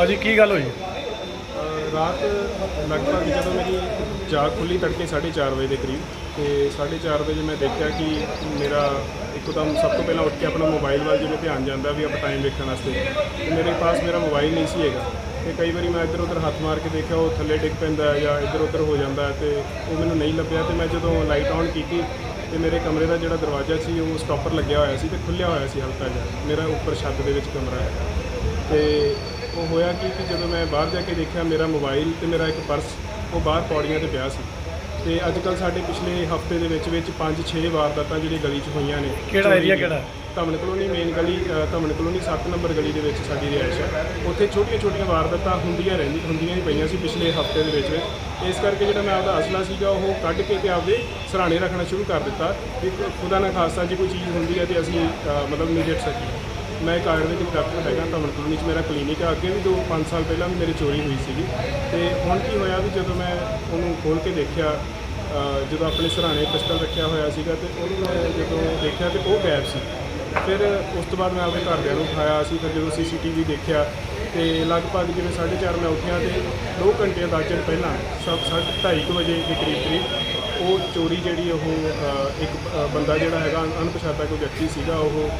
ਭਾਜੀ ਕੀ ਗੱਲ ਹੋਈ? ਅ, ਰਾਤ ਲਗਭਗ ਜਦੋਂ ਮੇਰੀ ਜਾਗ ਖੁੱਲੀ ਤੜਕੇ 4:30 ਵਜੇ ਦੇ ਕਰੀਬ ਤੇ 4:30 ਵਜੇ ਮੈਂ ਦੇਖਿਆ ਕਿ ਮੇਰਾ ਇੱਕਦਮ ਸਭ ਤੋਂ ਪਹਿਲਾਂ ਉੱਠ ਕੇ ਆਪਣਾ ਮੋਬਾਈਲ ਵੱਲ ਜਿਵੇਂ ਧਿਆਨ ਜਾਂਦਾ ਵੀ ਆਪਾਂ ਟਾਈਮ ਵੇਖਣ ਵਾਸਤੇ ਤੇ ਮੇਰੇ ਪਾਸ ਮੇਰਾ ਮੋਬਾਈਲ ਨਹੀਂ ਸੀ ਹੈਗਾ। ਤੇ ਕਈ ਵਾਰੀ ਮੈਂ ਇੱਧਰ ਉੱਧਰ ਹੱਥ ਮਾਰ ਕੇ ਦੇਖਿਆ ਉਹ ਥੱਲੇ ਡਿੱਗ ਪੈਂਦਾ ਜਾਂ ਇੱਧਰ ਉੱਧਰ ਹੋ ਜਾਂਦਾ ਹੈ ਤੇ ਉਹ ਮੈਨੂੰ ਨਹੀਂ ਲੱਭਿਆ। ਤੇ ਮੈਂ ਜਦੋਂ ਲਾਈਟ ਆਨ ਕੀਤੀ ਤੇ ਮੇਰੇ ਕਮਰੇ ਦਾ ਜਿਹੜਾ ਦਰਵਾਜ਼ਾ ਸੀ ਉਹ ਸਟਾਪਰ ਲੱਗਿਆ ਹੋਇਆ ਸੀ ਤੇ ਖੁੱਲਿਆ ਹੋਇਆ ਸੀ ਹਲਕਾ ਜਿਹਾ। ਮੇਰਾ ਉੱਪਰ ਛੱਤ ਦੇ ਵਿੱਚ ਕਮਰਾ ਹੈ। ਤੇ ਉਹ ਹੋਇਆ ਕੀ ਕਿ ਜਦੋਂ ਮੈਂ ਬਾਹਰ ਜਾ ਕੇ ਦੇਖਿਆ ਮੇਰਾ ਮੋਬਾਈਲ ਤੇ ਮੇਰਾ ਇੱਕ ਪਰਸ ਉਹ ਬਾਹਰ ਪੌੜੀਆਂ ਤੇ ਪਿਆ ਸੀ। ਤੇ ਅੱਜ ਕੱਲ ਸਾਡੇ ਪਿਛਲੇ ਹਫ਼ਤੇ ਦੇ ਵਿੱਚ ਵਿੱਚ 5-6 ਵਾਰਦਾਤਾਂ ਜਿਹੜੀਆਂ ਗਲੀ 'ਚ ਹੋਈਆਂ ਨੇ। ਕਿਹੜਾ ਏਰੀਆ। ਕਿਹੜਾ? ਧਮਨ ਕਲੋਨੀ ਮੇਨ ਗਲੀ ਧਮਨ ਕਲੋਨੀ 7 ਨੰਬਰ ਗਲੀ ਦੇ ਵਿੱਚ ਸਾਡੀ ਰਿਹਾਇਸ਼ ਹੈ ਉੱਥੇ ਛੋਟੀਆਂ-ਛੋਟੀਆਂ ਵਾਰਦਾਤਾਂ ਹੁੰਦੀਆਂ ਰਹਿੰਦੀ ਹੁੰਦੀਆਂ ਹੀ ਪਈਆਂ ਸੀ ਪਿਛਲੇ ਹਫ਼ਤੇ ਦੇ ਵਿੱਚ ਇਸ ਕਰਕੇ ਜਿਹੜਾ ਮੈਂ ਆਪਦਾ ਅਸਲਾ ਸੀਗਾ ਉਹ ਕੱਢ ਕੇ ਤੇ ਆਪਦੇ ਸਰਾਣੇ ਰੱਖਣਾ ਸ਼ੁਰੂ ਕਰ ਦਿੱਤਾ। ਵੀ ਖੁਦਾ ਨਾ ਖਾਸਾ ਜੇ ਕੋਈ ਚੀਜ਼ ਹੁੰਦੀ ਹੈ ਤੇ ਅਸੀਂ ਮਤਲਬ ਨਿਜਟ ਸਕੀਏ ਮੈਂ ਇੱਕ ਆਯੁਰਵੈਦਿਕ ਡਾਕਟਰ ਹੈਗਾ ਧਮਨ ਕਲੋਨੀ 'ਚ ਮੇਰਾ ਕਲੀਨਿਕ ਆ। ਅੱਗੇ ਵੀ ਦੋ ਪੰਜ ਸਾਲ ਪਹਿਲਾਂ ਵੀ ਮੇਰੀ ਚੋਰੀ ਹੋਈ ਸੀਗੀ। ਤੇ ਹੁਣ ਕੀ ਹੋਇਆ ਵੀ ਜਦੋਂ ਮੈਂ ਉਹਨੂੰ ਖੋਲ ਕੇ ਦੇਖਿਆ ਜਦੋਂ ਆਪਣੇ ਸਰਾਣੇ ਪਿਸਟਲ ਰੱਖਿਆ ਹੋਇਆ ਸੀਗਾ ਤੇ ਉਹਨੂੰ ਮੈਂ ਜਦੋਂ ਦੇਖਿਆ ਤੇ ਉਹ ਗਾਇਬ ਸੀ। ਫਿਰ ਉਸ ਤੋਂ ਬਾਅਦ ਮੈਂ ਆਪਣੇ ਘਰਦਿਆਂ ਨੂੰ ਉਠਾਇਆ ਸੀ, ਫਿਰ ਜਦੋਂ ਸੀਸੀਟੀਵੀ ਦੇਖਿਆ ਤੇ ਲਗਭਗ ਜਿਵੇਂ 4:30 ਮੈਂ ਉੱਠਿਆ ਤੇ 2 ਘੰਟੇ ਦਾ ਚਿਰ ਪਹਿਲਾਂ ਸਭ 2:30 ਵਜੇ ਦੇ ਕਰੀਬ ਕਰੀਬ, ਉਹ ਚੋਰੀ ਜਿਹੜੀ ਉਹ ਇੱਕ ਬੰਦਾ ਜਿਹੜਾ ਹੈਗਾ ਅਣਪਛਾਤਾ ਕੋਈ ਵਿਅਕਤੀ ਸੀਗਾ, ਉਹ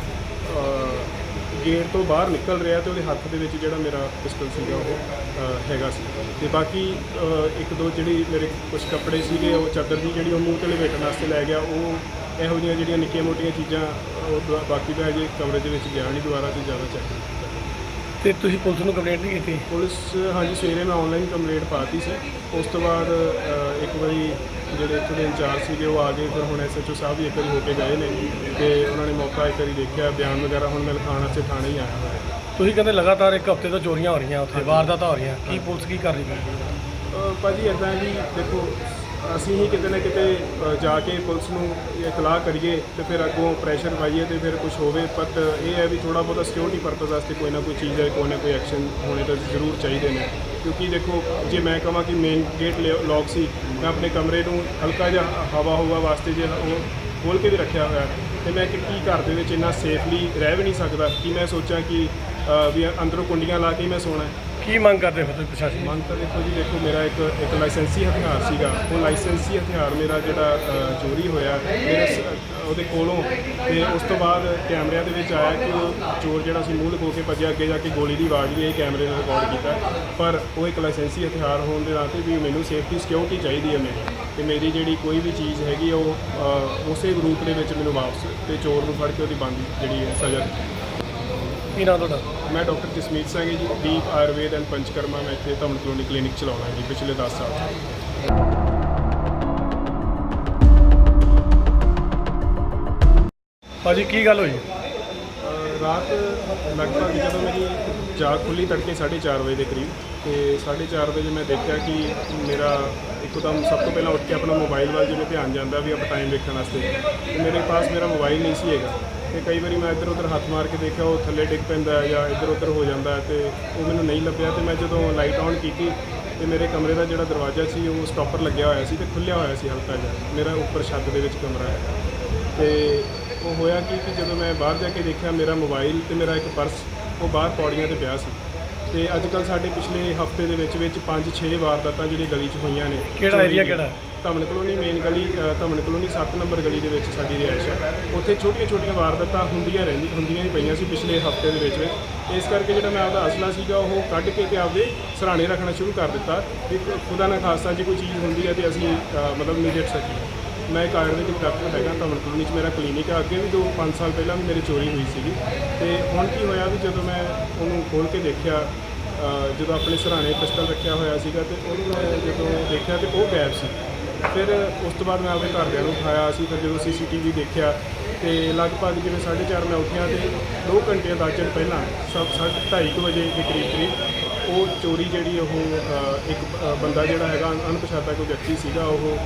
ਗੇਟ ਤੋਂ ਬਾਹਰ ਨਿਕਲ ਰਿਹਾ ਤੇ ਉਹਦੇ ਹੱਥ ਦੇ ਵਿੱਚ ਜਿਹੜਾ ਮੇਰਾ ਪਿਸਟਲ ਸੀਗਾ ਉਹ ਹੈਗਾ ਸੀ। ਤੇ ਬਾਕੀ ਇੱਕ ਦੋ ਜਿਹੜੀ ਮੇਰੇ ਕੁਝ ਕੱਪੜੇ ਸੀਗੇ, ਉਹ ਚਾਦਰ ਦੀ ਜਿਹੜੀ ਉਹ ਮੂੰਹ ਤੇ ਲਪੇਟਣ ਵਾਸਤੇ ਲੈ ਗਿਆ, ਉਹ ਇਹੋ ਜਿਹੀਆਂ ਜਿਹੜੀਆਂ ਨਿੱਕੀਆਂ ਮੋਟੀਆਂ ਚੀਜ਼ਾਂ, ਉਹ ਦੁਆ- ਬਾਕੀ ਤਾਂ ਅਜੇ ਕਵਰੇਜ ਦੇ ਵਿੱਚ ਗਿਆ ਨਹੀਂ ਦੁਬਾਰਾ ਤੇ ਜ਼ਿਆਦਾ ਚੈੱਕ ਕੀਤਾ। ਤੇ ਤੁਸੀਂ ਪੁਲਿਸ ਨੂੰ ਕੰਪਲੇਂਟ ਨਹੀਂ ਕੀਤੀ? ਪੁਲਿਸ ਹਾਂਜੀ ਸਵੇਰੇ ਮੈਂ ਆਨਲਾਈਨ ਕੰਪਲੇਂਟ ਪਾਤੀ ਸੀ। ਉਸ ਤੋਂ ਬਾਅਦ ਅ, ਇੱਕ ਵਾਰੀ ਜਿਹੜੇ ਇੱਥੋਂ ਦੇ ਇੰਚਾਰਜ ਸੀਗੇ ਉਹ ਆ ਗਏ। ਫਿਰ ਹੁਣ ਐਸਐਚਓ ਸਾਹਿਬ ਵੀ ਇੱਕ ਵਾਰੀ ਹੋ ਕੇ ਗਏ ਨੇ ਤੇ ਉਹਨਾਂ ਨੇ ਮੌਕਾ ਇੱਕ ਵਾਰੀ ਦੇਖਿਆ ਬਿਆਨ ਵਗੈਰਾ ਹੁਣ ਮੈਂ ਲਿਖਾਉਣ ਵਾਸਤੇ ਥਾਣੇ ਹੀ ਆਇਆ ਹੋਇਆ ਤੁਸੀਂ ਕਹਿੰਦੇ ਲਗਾਤਾਰ ਇੱਕ ਹਫ਼ਤੇ ਤੋਂ ਚੋਰੀਆਂ ਹੋ ਰਹੀਆਂ ਉੱਥੇ ਵਾਰਦਾਤਾਂ ਹੋ ਰਹੀਆਂ। ਕੀ ਪੁਲਿਸ ਕੀ ਕਰ ਰਹੀ ਹੈ? ਅ, ਭਾਜੀ ਇਦਾਂ ਜੀ ਦੇਖੋ ਅਸੀਂ ਹੀ ਕਿਤੇ ਨਾ ਕਿਤੇ ਜਾ ਕੇ ਪੁਲਿਸ ਨੂੰ ਇਤਲਾਹ ਕਰੀਏ ਤੇ ਫਿਰ ਅੱਗੋਂ ਪ੍ਰੈਸ਼ਰ ਪਾਈਏ ਤੇ ਫਿਰ ਕੁਝ ਹੋਵੇ। ਬਟ ਇਹ ਹੈ ਵੀ ਥੋੜਾ ਬਹੁਤਾ ਸਿਕਿਉਰਿਟੀ ਪਰਪਸ ਵਾਸਤੇ ਕੋਈ ਨਾ ਕੋਈ ਚੀਜ਼ ਹੈ, ਕੋਈ ਨਾ ਕੋਈ ਐਕਸ਼ਨ ਹੋਣੇ ਤਾਂ ਜ਼ਰੂਰ ਚਾਹੀਦੇ ਨੇ। ਕਿਉਂਕਿ ਦੇਖੋ, ਜੇ ਮੈਂ ਕਹਾਂ ਕਿ ਮੇਨ ਗੇਟ ਲੌਕ ਸੀ, ਮੈਂ ਆਪਣੇ ਕਮਰੇ ਨੂੰ ਹਲਕਾ ਜਿਹਾ ਹਵਾ ਹਵਾ ਵਾਸਤੇ ਜੇ ਉਹ ਖੋਲ ਕੇ ਵੀ ਰੱਖਿਆ ਹੋਇਆ, ਤੇ ਮੈਂ ਕਿ ਕੀ ਘਰ ਦੇ ਵਿੱਚ ਇੰਨਾ ਸੇਫਲੀ ਰਹਿ ਵੀ ਨਹੀਂ ਸਕਦਾ। ਕਿ ਮੈਂ ਸੋਚਾਂ ਕਿ ਵੀ ਅੰਦਰੋਂ ਕੁੰਡੀਆਂ ਲਾ ਕੇ ਮੈਂ ਸੋਣਾ ਕੀ ਮੰਗ ਕਰਦੇ ਹੋ ਤੁਸੀਂ ਪ੍ਰਸ਼ਾਸਨ ਮੰਨ ਤਾਂ ਦੇਖੋ ਜੀ ਦੇਖੋ ਮੇਰਾ ਇੱਕ ਇੱਕ ਲਾਇਸੈਂਸੀ ਹਥਿਆਰ ਸੀਗਾ। ਉਹ ਲਾਇਸੈਂਸੀ ਹਥਿਆਰ ਮੇਰਾ ਜਿਹੜਾ ਅ, ਚੋਰੀ ਹੋਇਆ ਮੇਰੇ ਸ- ਉਹਦੇ ਕੋਲੋਂ। ਤੇ ਉਸ ਤੋਂ ਬਾਅਦ ਕੈਮਰਿਆਂ ਦੇ ਵਿੱਚ ਆਇਆ ਕਿ ਉਹ ਚੋਰ ਜਿਹੜਾ ਸੀ ਮੂੰਹ ਲਗੋ ਕੇ ਭੱਜਿਆ ਅੱਗੇ ਜਾ ਕੇ ਗੋਲੀ ਦੀ ਆਵਾਜ਼ ਵੀ ਇਹ ਕੈਮਰੇ ਨੇ ਰਿਕਾਰਡ ਕੀਤਾ। ਪਰ ਉਹ ਇੱਕ ਲਾਇਸੈਂਸੀ ਹਥਿਆਰ ਹੋਣ ਦੇ ਨਾਤੇ ਵੀ ਮੈਨੂੰ ਸੇਫਟੀ ਸਿਕਿਉਰਿਟੀ ਚਾਹੀਦੀ ਹੈ ਮੇਰੀ। ਤੇ ਮੇਰੀ ਜਿਹੜੀ ਕੋਈ ਵੀ ਚੀਜ਼ ਹੈਗੀ ਆ ਉਹ ਅ, ਉਸੇ ਰੂਪ ਦੇ ਵਿੱਚ ਮੈਨੂੰ ਵਾਪਸ ਤੇ ਚੋਰ ਨੂੰ ਫੜ ਕੇ ਉਹਦੀ ਬੰਦੀ ਜਿਹੜੀ ਹੈ ਸਜ਼ਾ ਕੀ ਨਾਮ ਤੁਹਾਡਾ? ਮੈਂ doctor Jasmeet Singh ji Deep Ayurveda and Panchakarma ਮੈਂ ਇੱਥੇ ਧਮਨ ਕਲੋਨੀ ਕਲੀਨਿਕ ਚਲਾਉਣਾ ਜੀ ਪਿਛਲੇ 10 ਸਾਲ ਤੋਂ। ਭਾਜੀ ਕੀ ਗੱਲ ਹੋਈ? ਅ, ਰਾਤ ਲਗਭਗ ਜਦੋਂ ਮੇਰੀ ਜਾਗ ਖੁੱਲੀ ਤੜਕੇ 4:30 ਵਜੇ ਦੇ ਕਰੀਬ ਤੇ 4:30 ਵਜੇ ਮੈਂ ਦੇਖਿਆ ਕਿ ਮੇਰਾ ਇੱਕਦਮ ਸਭ ਤੋਂ ਪਹਿਲਾਂ ਉੱਠ ਕੇ ਆਪਣਾ ਮੋਬਾਈਲ ਵੱਲ ਜਿਵੇਂ ਧਿਆਨ ਜਾਂਦਾ ਵੀ ਆਪਾਂ ਟਾਈਮ ਵੇਖਣ ਵਾਸਤੇ ਤੇ ਮੇਰੇ ਪਾਸ ਮੇਰਾ ਮੋਬਾਈਲ ਨਹੀਂ ਸੀ ਹੈਗਾ। ਤੇ ਕਈ ਵਾਰੀ ਮੈਂ ਇੱਧਰ ਉੱਧਰ ਹੱਥ ਮਾਰ ਕੇ ਦੇਖਿਆ, ਉਹ ਥੱਲੇ ਡਿੱਗ ਪੈਂਦਾ ਹੈ ਜਾਂ ਇੱਧਰ ਉੱਧਰ ਹੋ ਜਾਂਦਾ ਹੈ ਤੇ ਉਹ ਮੈਨੂੰ ਨਹੀਂ ਲੱਭਿਆ ਤੇ ਮੈਂ ਜਦੋਂ ਲਾਈਟ ਆਨ ਕੀਤੀ ਤੇ ਮੇਰੇ ਕਮਰੇ ਦਾ ਜਿਹੜਾ ਦਰਵਾਜ਼ਾ ਸੀ, ਉਹ ਸਟਾਪਰ ਲੱਗਿਆ ਹੋਇਆ ਸੀ ਤੇ ਖੁੱਲਿਆ ਹੋਇਆ ਸੀ ਹਲਕਾ ਜਿਹਾ। ਮੇਰਾ ਉੱਪਰ ਛੱਤ ਦੇ ਵਿੱਚ ਕਮਰਾ ਹੈ। ਤੇ ਉਹ ਹੋਇਆ ਕਿ ਜਦੋਂ ਮੈਂ ਬਾਹਰ ਜਾ ਕੇ ਦੇਖਿਆ, ਮੇਰਾ ਮੋਬਾਈਲ ਤੇ ਮੇਰਾ ਇੱਕ ਪਰਸ ਉਹ ਬਾਹਰ ਪੌੜੀਆਂ ਤੇ ਪਿਆ ਸੀ। ਤੇ ਅੱਜ ਕੱਲ ਸਾਡੇ ਪਿਛਲੇ ਹਫ਼ਤੇ ਦੇ ਵਿੱਚ ਵਿੱਚ 5-6 ਵਾਰਦਾਤਾਂ ਜਿਹੜੀਆਂ ਗਲੀ 'ਚ ਹੋਈਆਂ ਨੇ। ਕਿਹੜਾ ਏਰੀਆ। ਕਿਹੜਾ? ਧਮਨ ਕਲੋਨੀ ਮੇਨ ਗਲੀ ਅ, ਧਮਨ ਕਲੋਨੀ 7 ਨੰਬਰ ਗਲੀ ਦੇ ਵਿੱਚ ਸਾਡੀ ਰਿਹਾਇਸ਼ ਹੈ ਉੱਥੇ ਛੋਟੀਆਂ-ਛੋਟੀਆਂ ਵਾਰਦਾਤਾਂ ਹੁੰਦੀਆਂ ਰਹਿੰਦੀ ਹੁੰਦੀਆਂ ਹੀ ਪਈਆਂ ਸੀ ਪਿਛਲੇ ਹਫ਼ਤੇ ਦੇ ਵਿੱਚ ਵਿੱਚ। ਇਸ ਕਰਕੇ ਜਿਹੜਾ ਮੈਂ ਆਪਦਾ ਅਸਲਾ ਸੀਗਾ ਉਹ ਕੱਢ ਕੇ ਤੇ ਆਪਦੇ ਸਰਾਣੇ ਰੱਖਣਾ ਸ਼ੁਰੂ ਕਰ ਦਿੱਤਾ। ਵੀ ਖੁਦਾ ਨਾ ਖਾਸਾ ਜੇ ਕੋਈ ਚੀਜ਼ ਹੁੰਦੀ ਹੈ ਤੇ ਅਸੀਂ ਅ, ਮਤਲਬ ਨਿਜਟ ਸਕੀਏ। ਮੈਂ ਇੱਕ ਆਯੁਰਵੈਦਿਕ ਡਾਕਟਰ ਹੈਗਾ ਧਮਨ ਕਲੋਨੀ 'ਚ ਮੇਰਾ ਕਲੀਨਿਕ ਹੈ ਅੱਗੇ ਵੀ ਦੋ 5 ਸਾਲ ਪਹਿਲਾਂ ਵੀ ਮੇਰੀ ਚੋਰੀ ਹੋਈ ਸੀਗੀ। ਤੇ ਹੁਣ ਕੀ ਹੋਇਆ ਵੀ ਜਦੋਂ ਮੈਂ ਉਹਨੂੰ ਖੋਲ ਕੇ ਦੇਖਿਆ ਜਦੋਂ ਆਪਣੇ ਸਰਾਣੇ ਪਿਸਟਲ ਰੱਖਿਆ ਹੋਇਆ ਸੀਗਾ ਤੇ ਉਹਨੂੰ ਮੈਂ ਜਦੋਂ ਦੇਖਿਆ ਤੇ ਉਹ ਗਾਇਬ ਸੀ। ਫਿਰ ਉਸ ਤੋਂ ਬਾਅਦ ਮੈਂ ਆਪਣੇ ਘਰਦਿਆਂ ਨੂੰ ਉਠਾਇਆ ਸੀ, ਫਿਰ ਜਦੋਂ ਸੀਸੀਟੀਵੀ ਦੇਖਿਆ ਤੇ ਲਗਭਗ ਜਿਵੇਂ 4:30 ਮੈਂ ਉੱਠਿਆ ਤੇ 2 ਘੰਟੇ ਦਾ ਚਿਰ ਪਹਿਲਾਂ ਸਭ 2:30 ਵਜੇ ਦੇ ਕਰੀਬ ਕਰੀਬ, ਉਹ ਚੋਰੀ ਜਿਹੜੀ ਉਹ ਇੱਕ ਬੰਦਾ ਜਿਹੜਾ ਹੈਗਾ ਅਣਪਛਾਤਾ ਕੋਈ ਵਿਅਕਤੀ ਸੀਗਾ, ਉਹ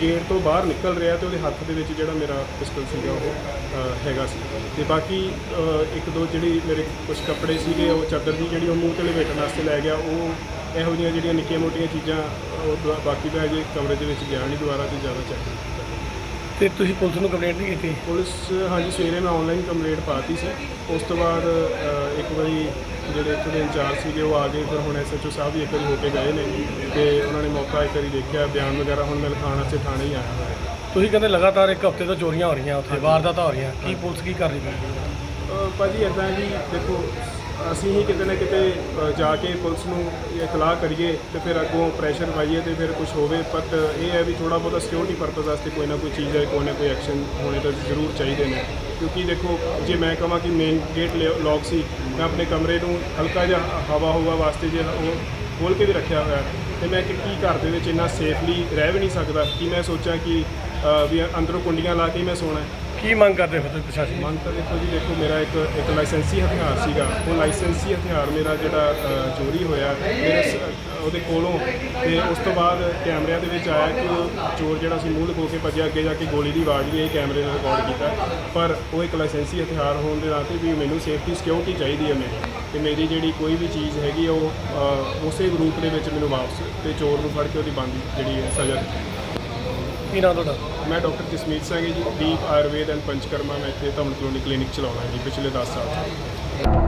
ਗੇਟ ਤੋਂ ਬਾਹਰ ਨਿਕਲ ਰਿਹਾ ਤੇ ਉਹਦੇ ਹੱਥ ਦੇ ਵਿੱਚ ਜਿਹੜਾ ਮੇਰਾ ਪਿਸਟਲ ਸੀਗਾ ਉਹ ਹੈਗਾ ਸੀ। ਤੇ ਬਾਕੀ ਇੱਕ ਦੋ ਜਿਹੜੀ ਮੇਰੇ ਕੁਝ ਕੱਪੜੇ ਸੀਗੇ, ਉਹ ਚਾਦਰ ਦੀ ਜਿਹੜੀ ਉਹ ਮੂੰਹ ਤੇ ਲਪੇਟਣ ਵਾਸਤੇ ਲੈ ਗਿਆ, ਉਹ ਇਹੋ ਜਿਹੀਆਂ ਜਿਹੜੀਆਂ ਨਿੱਕੀਆਂ ਮੋਟੀਆਂ ਚੀਜ਼ਾਂ, ਉਹ ਦੁਆ- ਬਾਕੀ ਤਾਂ ਜੇ ਕਮਰੇ ਦੇ ਵਿੱਚ ਗਿਆ ਨਹੀਂ, ਦੁਬਾਰਾ ਤੇ ਜ਼ਿਆਦਾ ਚੈੱਕ ਤੇ ਤੁਸੀਂ ਪੁਲਿਸ ਨੂੰ ਕੰਪਲੇਂਟ ਨਹੀਂ ਕੀਤੀ? ਪੁਲਿਸ ਹਾਂਜੀ ਸਵੇਰੇ ਮੈਂ ਆਨਲਾਈਨ ਕੰਪਲੇਂਟ ਪਾਤੀ ਸੀ। ਉਸ ਤੋਂ ਬਾਅਦ ਅ, ਇੱਕ ਵਾਰੀ ਜਿਹੜੇ ਇੱਥੇ ਦੇ ਇੰਚਾਰਜ ਸੀਗੇ ਉਹ ਆ ਗਏ। ਫਿਰ ਹੁਣ ਐਸਐਚਓ ਸਾਹਿਬ ਵੀ ਇੱਕ ਵਾਰੀ ਹੋ ਕੇ ਗਏ ਨੇ। ਤੇ ਉਹਨਾਂ ਨੇ ਮੌਕਾ ਇੱਕ ਵਾਰੀ ਦੇਖਿਆ ਬਿਆਨ ਵਗੈਰਾ ਹੁਣ ਮੈਂ ਲਿਖਾਉਣ ਵਾਸਤੇ ਥਾਣੇ ਹੀ ਆਇਆ ਹੋਇਆ। ਤੁਸੀਂ ਕਹਿੰਦੇ ਲਗਾਤਾਰ ਇੱਕ ਹਫ਼ਤੇ ਤੋਂ ਚੋਰੀਆਂ ਹੋ ਰਹੀਆਂ ਉੱਥੇ ਵਾਰਦਾਤਾਂ ਹੋ ਰਹੀਆਂ। ਕੀ ਪੁਲਿਸ ਕੀ ਕਰ ਰਹੀ ਹੈ? ਅ, ਭਾਜੀ ਇਦਾਂ ਜੀ ਦੇਖੋ ਅਸੀਂ ਹੀ ਕਿਤੇ ਨਾ ਕਿਤੇ ਜਾ ਕੇ ਪੁਲਿਸ ਨੂੰ ਇਤਲਾਹ ਕਰੀਏ ਤੇ ਫਿਰ ਅੱਗੋਂ ਪ੍ਰੈਸ਼ਰ ਪਾਈਏ ਤੇ ਫਿਰ ਕੁਝ ਹੋਵੇ। ਬਟ ਇਹ ਹੈ ਵੀ ਥੋੜਾ ਬਹੁਤਾ ਸਿਕਿਉਰਿਟੀ ਪਰਪਸ ਵਾਸਤੇ ਕੋਈ ਨਾ ਕੋਈ ਚੀਜ਼ ਹੈ, ਕੋਈ ਨਾ ਕੋਈ ਐਕਸ਼ਨ ਹੋਣੇ ਤਾਂ ਜ਼ਰੂਰ ਚਾਹੀਦੇ ਨੇ। ਕਿਉਂਕਿ ਦੇਖੋ, ਜੇ ਮੈਂ ਕਹਾਂ ਕਿ ਮੇਨ ਗੇਟ ਲੌਕ ਸੀ, ਮੈਂ ਆਪਣੇ ਕਮਰੇ ਨੂੰ ਹਲਕਾ ਜਿਹਾ ਹਵਾ ਹਵਾ ਵਾਸਤੇ ਜੇ ਉਹ ਖੋਲ ਕੇ ਵੀ ਰੱਖਿਆ ਹੋਇਆ, ਤੇ ਮੈਂ ਕਿ ਕੀ ਘਰ ਦੇ ਵਿੱਚ ਇੰਨਾ ਸੇਫਲੀ ਰਹਿ ਵੀ ਨਹੀਂ ਸਕਦਾ ਕਿ ਮੈਂ ਸੋਚਾਂ ਕਿ ਵੀ ਅੰਦਰੋਂ ਕੁੰਡੀਆਂ ਲਾ ਕੇ ਮੈਂ ਸੋਣਾ ਕੀ ਮੰਗ ਕਰਦੇ ਹੋ ਤੁਸੀਂ ਪ੍ਰਸ਼ਾਸਨ ਮੰਨ ਤਾਂ ਦੇਖੋ ਜੀ ਦੇਖੋ ਮੇਰਾ ਇੱਕ ਇੱਕ ਲਾਇਸੈਂਸੀ ਹਥਿਆਰ ਸੀਗਾ। ਉਹ ਲਾਇਸੈਂਸੀ ਹਥਿਆਰ ਮੇਰਾ ਜਿਹੜਾ ਅ, ਚੋਰੀ ਹੋਇਆ ਮੇਰੇ ਸ- ਉਹਦੇ ਕੋਲੋਂ। ਤੇ ਉਸ ਤੋਂ ਬਾਅਦ ਕੈਮਰਿਆਂ ਦੇ ਵਿੱਚ ਆਇਆ ਕਿ ਉਹ ਚੋਰ ਜਿਹੜਾ ਸੀ ਮੂੰਹ ਲਗੋ ਕੇ ਭੱਜਿਆ ਅੱਗੇ ਜਾ ਕੇ ਗੋਲੀ ਦੀ ਆਵਾਜ਼ ਵੀ ਇਹ ਕੈਮਰੇ ਨੇ ਰਿਕਾਰਡ ਕੀਤਾ। ਪਰ ਉਹ ਇੱਕ ਲਾਇਸੈਂਸੀ ਹਥਿਆਰ ਹੋਣ ਦੇ ਨਾਤੇ ਵੀ ਮੈਨੂੰ ਸੇਫਟੀ ਸਿਕਿਉਰਿਟੀ ਚਾਹੀਦੀ ਹੈ ਮੇਰੀ। ਤੇ ਮੇਰੀ ਜਿਹੜੀ ਕੋਈ ਵੀ ਚੀਜ਼ ਹੈਗੀ ਆ ਉਹ ਅ, ਉਸੇ ਰੂਪ ਦੇ ਵਿੱਚ ਮੈਨੂੰ ਵਾਪਸ ਤੇ ਚੋਰ ਨੂੰ ਫੜ ਕੇ ਉਹਦੀ ਬੰਦੀ ਜਿਹੜੀ ਹੈ ਸਜ਼ਾ ਦਿੱਤੀ। ਕੀ ਨਾਮ ਤੁਹਾਡਾ? ਮੈਂ doctor Jasmeet Singh ji Deep Ayurveda and Panchakarma ਮੈਂ ਇੱਥੇ ਧਮਨ ਕਲੋਨੀ ਕਲੀਨਿਕ ਚਲਾਉਣਾ ਜੀ ਪਿਛਲੇ 10 ਸਾਲ ਤੋਂ।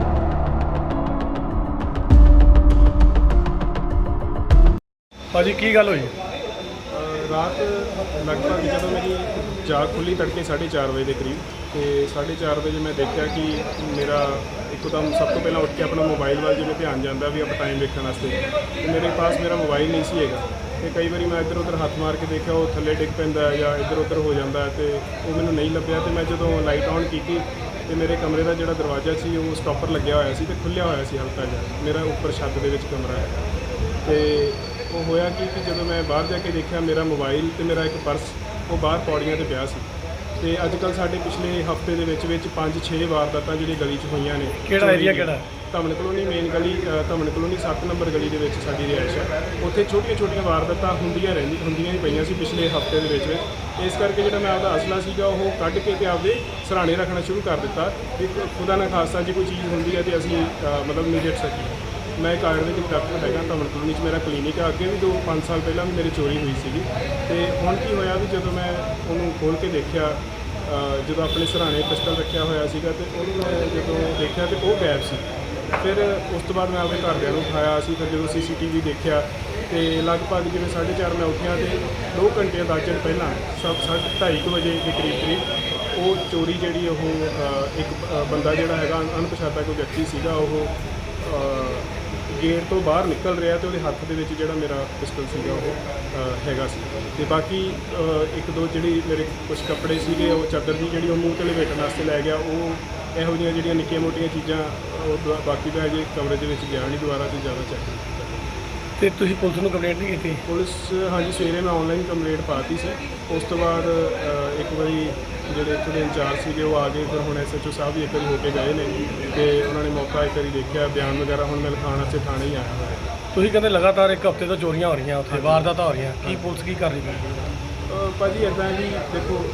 ਭਾਜੀ ਕੀ ਗੱਲ ਹੋਈ? ਅਹ ਰਾਤ ਲਗਭਗ ਜਦੋਂ ਮੇਰੀ ਜਾਗ ਖੁੱਲੀ ਤੜਕੇ 4:30 ਵਜੇ ਦੇ ਕਰੀਬ ਤੇ 4:30 ਵਜੇ ਮੈਂ ਦੇਖਿਆ ਕਿ ਮੇਰਾ ਇੱਕਦਮ ਸਭ ਤੋਂ ਪਹਿਲਾਂ ਉੱਠ ਕੇ ਆਪਣਾ ਮੋਬਾਈਲ ਵੱਲ ਜਿਵੇਂ ਧਿਆਨ ਜਾਂਦਾ ਵੀ ਆਪਾਂ ਟਾਈਮ ਵੇਖਣ ਵਾਸਤੇ ਤੇ ਮੇਰੇ ਪਾਸ ਮੇਰਾ ਮੋਬਾਈਲ ਨਹੀਂ ਸੀ ਹੈਗਾ। ਤੇ ਕਈ ਵਾਰੀ ਮੈਂ ਇੱਧਰ ਉੱਧਰ ਹੱਥ ਮਾਰ ਕੇ ਦੇਖਿਆ ਉਹ ਥੱਲੇ ਡਿੱਗ ਪੈਂਦਾ ਹੈ ਜਾਂ ਇੱਧਰ ਉੱਧਰ ਹੋ ਜਾਂਦਾ ਹੈ ਤੇ ਉਹ ਮੈਨੂੰ ਨਹੀਂ ਲੱਭਿਆ ਤੇ ਮੈਂ ਜਦੋਂ ਲਾਈਟ ਆਨ ਕੀਤੀ ਤੇ ਮੇਰੇ ਕਮਰੇ ਦਾ ਜਿਹੜਾ ਦਰਵਾਜ਼ਾ ਸੀ ਉਹ ਸਟਾਪਰ ਲੱਗਿਆ ਹੋਇਆ ਸੀ ਤੇ ਖੁੱਲਿਆ ਹੋਇਆ ਸੀ ਹਲਕਾ ਜਿਹਾ ਮੇਰਾ ਉੱਪਰ ਛੱਤ ਦੇ ਵਿੱਚ ਕਮਰਾ ਹੈ ਤੇ ਉਹ ਹੋਇਆ ਕੀ ਕਿ ਜਦੋਂ ਮੈਂ ਬਾਹਰ ਜਾ ਕੇ ਦੇਖਿਆ ਮੇਰਾ ਮੋਬਾਈਲ ਤੇ ਮੇਰਾ ਇੱਕ ਪਰਸ ਉਹ ਬਾਹਰ ਪੌੜੀਆਂ ਤੇ ਪਿਆ ਸੀ ਤੇ ਅੱਜ ਕੱਲ ਸਾਡੇ ਪਿਛਲੇ ਹਫ਼ਤੇ ਦੇ ਵਿੱਚ ਵਿੱਚ 5-6 ਵਾਰਦਾਤਾਂ ਜਿਹੜੀਆਂ ਗਲੀ 'ਚ ਹੋਈਆਂ ਨੇ ਕਿਹੜਾ ਏਰੀਆ। ਕਿਹੜਾ? ਧਮਨ ਕਲੋਨੀ ਮੇਨ ਗਲੀ ਅ, ਧਮਨ ਕਲੋਨੀ 7 ਨੰਬਰ ਗਲੀ ਦੇ ਵਿੱਚ ਸਾਡੀ ਰਿਹਾਇਸ਼ ਹੈ। ਉੱਥੇ ਛੋਟੀਆਂ-ਛੋਟੀਆਂ ਵਾਰਦਾਤਾਂ ਹੁੰਦੀਆਂ ਰਹਿੰਦੀ ਹੁੰਦੀਆਂ ਹੀ ਪਈਆਂ ਸੀ ਪਿਛਲੇ ਹਫ਼ਤੇ ਦੇ ਵਿੱਚ। ਵਿੱਚ ਇਸ ਕਰਕੇ ਜਿਹੜਾ ਮੈਂ ਆਪਦਾ ਅਸਲਾ ਸੀਗਾ ਉਹ ਕੱਢ ਕੇ ਤੇ ਆਪਦੇ ਸਰਾਣੇ ਰੱਖਣਾ ਸ਼ੁਰੂ ਕਰ ਦਿੱਤਾ। ਵੀ ਖੁਦਾ ਨਾ ਖਾਸਤਾ ਜੇ ਕੋਈ ਚੀਜ਼ ਹੁੰਦੀ ਹੈ ਤੇ ਅਸੀਂ ਅ, ਮਤਲਬ ਨਿਜਟ ਸਕੀਏ ਮੈਂ ਇੱਕ ਆਯੁਰਵੈਦਿਕ ਡਾਕਟਰ ਹੈਗਾ ਧਮਨ ਕਲੋਨੀ 'ਚ ਮੇਰਾ ਕਲੀਨਿਕ ਆ। ਅੱਗੇ ਵੀ ਦੋ ਪੰਜ ਸਾਲ ਪਹਿਲਾਂ ਵੀ ਮੇਰੀ ਚੋਰੀ ਹੋਈ ਸੀਗੀ। ਤੇ ਹੁਣ ਕੀ ਹੋਇਆ ਵੀ ਜਦੋਂ ਮੈਂ ਉਹਨੂੰ ਖੋਲ ਕੇ ਦੇਖਿਆ ਅ, ਜਦੋਂ ਆਪਣੇ ਸਰਾਣੇ ਪਿਸਟਲ ਰੱਖਿਆ ਹੋਇਆ ਸੀਗਾ ਤੇ ਉਹਨੂੰ ਮੈਂ ਜਦੋਂ ਦੇਖਿਆ ਤੇ ਉਹ ਗਾਇਬ ਸੀ। ਫਿਰ ਉਸ ਤੋਂ ਬਾਅਦ ਮੈਂ ਆਪਣੇ ਘਰਦਿਆਂ ਨੂੰ ਉਠਾਇਆ ਸੀ ਫਿਰ ਜਦੋਂ ਸੀਸੀਟੀਵੀ ਦੇਖਿਆ ਤੇ ਲਗਭਗ ਜਿਵੇਂ 4:30 ਮੈਂ ਉੱਠਿਆ ਤੇ 2 ਘੰਟੇ ਦਾ ਚਿਰ ਪਹਿਲਾਂ ਸਭ 2:30 ਵਜੇ ਦੇ ਕਰੀਬ ਕਰੀਬ ਉਹ ਚੋਰੀ ਜਿਹੜੀ ਉਹ ਇੱਕ ਬੰਦਾ ਜਿਹੜਾ ਹੈਗਾ ਅਣਪਛਾਤਾ ਕੋਈ ਵਿਅਕਤੀ ਸੀਗਾ, ਉਹ ਗੇਟ ਤੋਂ ਬਾਹਰ ਨਿਕਲ ਰਿਹਾ ਤੇ ਉਹਦੇ ਹੱਥ ਦੇ ਵਿੱਚ ਜਿਹੜਾ ਮੇਰਾ ਪਿਸਟਲ ਸੀਗਾ ਉਹ ਹੈਗਾ ਸੀ। ਤੇ ਬਾਕੀ ਇੱਕ ਦੋ ਜਿਹੜੀ ਮੇਰੇ ਕੁਝ ਕੱਪੜੇ ਸੀਗੇ, ਉਹ ਚਾਦਰ ਦੀ ਜਿਹੜੀ ਉਹ ਮੂੰਹ ਤੇ ਲਪੇਟਣ ਵਾਸਤੇ ਲੈ ਗਿਆ, ਉਹ ਇਹੋ ਜਿਹੀਆਂ ਜਿਹੜੀਆਂ ਨਿੱਕੀਆਂ ਮੋਟੀਆਂ ਚੀਜ਼ਾਂ, ਉਹ ਦੁਆ- ਬਾਕੀ ਤਾਂ ਅਜੇ ਕਮਰੇ ਦੇ ਵਿੱਚ ਗਿਆ ਨਹੀਂ, ਦੁਬਾਰਾ ਤੇ ਜ਼ਿਆਦਾ ਚੈੱਕ ਤੇ ਤੁਸੀਂ ਪੁਲਿਸ ਨੂੰ ਕੰਪਲੇਂਟ ਨਹੀਂ ਕੀਤੀ? ਪੁਲਿਸ ਹਾਂਜੀ ਸਵੇਰੇ ਮੈਂ ਆਨਲਾਈਨ ਕੰਪਲੇਂਟ ਪਾਤੀ ਸੀ। ਉਸ ਤੋਂ ਬਾਅਦ ਅ, ਇੱਕ ਵਾਰੀ ਜਿਹੜੇ ਇੱਥੇ ਦੇ ਇੰਚਾਰਜ ਸੀਗੇ ਉਹ ਆ ਗਏ। ਫਿਰ ਹੁਣ ਐਸਐਚਓ ਸਾਹਿਬ ਵੀ ਇੱਕ ਵਾਰੀ ਹੋ ਕੇ ਗਏ ਨੇ ਤੇ ਉਹਨਾਂ ਨੇ ਮੌਕਾ ਇੱਕ ਵਾਰੀ ਦੇਖਿਆ ਬਿਆਨ ਵਗੈਰਾ ਹੁਣ ਮੈਂ ਲਿਖਾਉਣ ਵਾਸਤੇ ਥਾਣੇ ਹੀ ਆਇਆ ਹੋਇਆ। ਤੁਸੀਂ ਕਹਿੰਦੇ ਲਗਾਤਾਰ ਇੱਕ ਹਫ਼ਤੇ ਤੋਂ ਚੋਰੀਆਂ ਹੋ ਰਹੀਆਂ ਉੱਥੇ ਵਾਰਦਾਤਾਂ ਹੋ ਰਹੀਆਂ। ਕੀ ਪੁਲਿਸ ਕੀ ਕਰ ਰਹੀ ਹੈ? ਅ, ਭਾਜੀ ਇਦਾਂ ਜੀ ਦੇਖੋ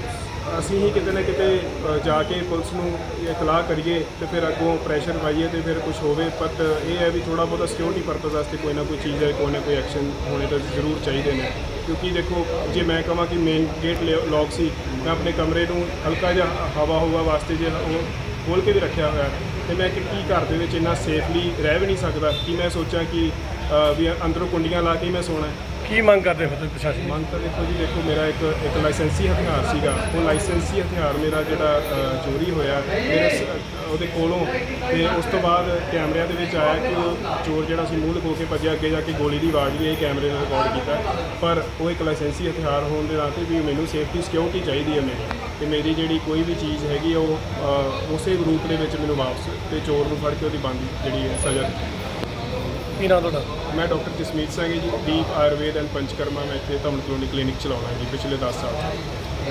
ਅਸੀਂ ਹੀ ਕਿਤੇ ਨਾ ਕਿਤੇ ਅ, ਜਾ ਕੇ ਪੁਲਿਸ ਨੂੰ ਇਤਲਾਹ ਕਰੀਏ ਤੇ ਫਿਰ ਅੱਗੋਂ ਪ੍ਰੈਸ਼ਰ ਪਾਈਏ ਤੇ ਫਿਰ ਕੁਝ ਹੋਵੇ। ਬਟ ਇਹ ਹੈ ਵੀ ਥੋੜਾ ਬਹੁਤਾ ਸਿਕਿਉਰਿਟੀ ਪਰਪਸ ਵਾਸਤੇ ਕੋਈ ਨਾ ਕੋਈ ਚੀਜ਼ ਹੈ ਕੋਈ ਨਾ ਕੋਈ ਐਕਸ਼ਨ ਹੋਣੇ ਤਾਂ ਜ਼ਰੂਰ ਚਾਹੀਦੇ ਨੇ। ਕਿਉਂਕਿ ਦੇਖੋ ਜੇ ਮੈਂ ਕਹਾਂ ਕਿ ਮੇਨ ਗੇਟ ਲੌਕ ਸੀ ਮੈਂ ਆਪਣੇ ਕਮਰੇ ਨੂੰ ਹਲਕਾ ਜਿਹਾ ਹਵਾ ਹਵਾ ਵਾਸਤੇ ਜੇ ਉਹ ਖੋਲ ਕੇ ਵੀ ਰੱਖਿਆ ਹੋਇਆ ਤੇ ਮੈਂ ਕਿ ਕੀ ਘਰ ਦੇ ਵਿੱਚ ਇੰਨਾ ਸੇਫਲੀ ਰਹਿ ਵੀ ਨਹੀਂ ਸਕਦਾ ਕਿ ਮੈਂ ਸੋਚਾਂ ਕਿ ਅ, ਵੀ ਅੰਦਰੋਂ ਕੁੰਡੀਆਂ ਲਾ ਕੇ ਹੀ ਮੈਂ ਸੋਣਾ ਹੈ। ਕੀ ਮੰਗ ਕਰਦੇ ਹੋ ਤੁਸੀਂ ਪ੍ਰਸ਼ਾਸਨ ਮੰਨ ਤਾਂ ਦੇਖੋ ਜੀ ਦੇਖੋ ਮੇਰਾ ਇੱਕ ਇੱਕ ਲਾਇਸੈਂਸੀ ਹਥਿਆਰ ਸੀਗਾ। ਉਹ ਲਾਇਸੈਂਸੀ ਹਥਿਆਰ ਮੇਰਾ ਜਿਹੜਾ ਅ, ਚੋਰੀ ਹੋਇਆ ਮੇਰੇ ਸ- ਉਹਦੇ ਕੋਲੋਂ। ਤੇ ਉਸ ਤੋਂ ਬਾਅਦ ਕੈਮਰਿਆਂ ਦੇ ਵਿੱਚ ਆਇਆ ਕਿ ਉਹ ਚੋਰ ਜਿਹੜਾ ਸੀ ਮੂੰਹ ਲਗੋ ਕੇ ਭੱਜਿਆ ਅੱਗੇ ਜਾ ਕੇ ਗੋਲੀ ਦੀ ਆਵਾਜ਼ ਵੀ ਇਹ ਕੈਮਰੇ ਨਾਲ ਰਿਕਾਰਡ ਕੀਤਾ। ਪਰ ਉਹ ਇੱਕ ਲਾਇਸੈਂਸੀ ਹਥਿਆਰ ਹੋਣ ਦੇ ਨਾਤੇ ਵੀ ਮੈਨੂੰ ਸੇਫਟੀ ਸਿਕਿਉਰਿਟੀ ਚਾਹੀਦੀ ਹੈ ਮੇਰੀ। ਤੇ ਮੇਰੀ ਜਿਹੜੀ ਕੋਈ ਵੀ ਚੀਜ਼ ਹੈਗੀ ਆ ਉਹ ਅ, ਉਸੇ ਰੂਪ ਦੇ ਵਿੱਚ ਮੈਨੂੰ ਵਾਪਸ ਤੇ ਚੋਰ ਨੂੰ ਫੜ ਕੇ ਉਹਦੀ ਬੰਦੀ ਜਿਹੜੀ ਹੈ ਸਜ਼ਾ ਕੀ ਨਾਮ ਤੁਹਾਡਾ? ਮੈਂ doctor Jasmeet Singh ji Deep Ayurveda and Panchakarma ਮੈਂ ਇੱਥੇ ਧਮਨ ਕਲੋਨੀ ਕਲੀਨਿਕ ਚਲਾਉਣਾ ਜੀ, ਪਿਛਲੇ 10 ਸਾਲ ਤੋਂ।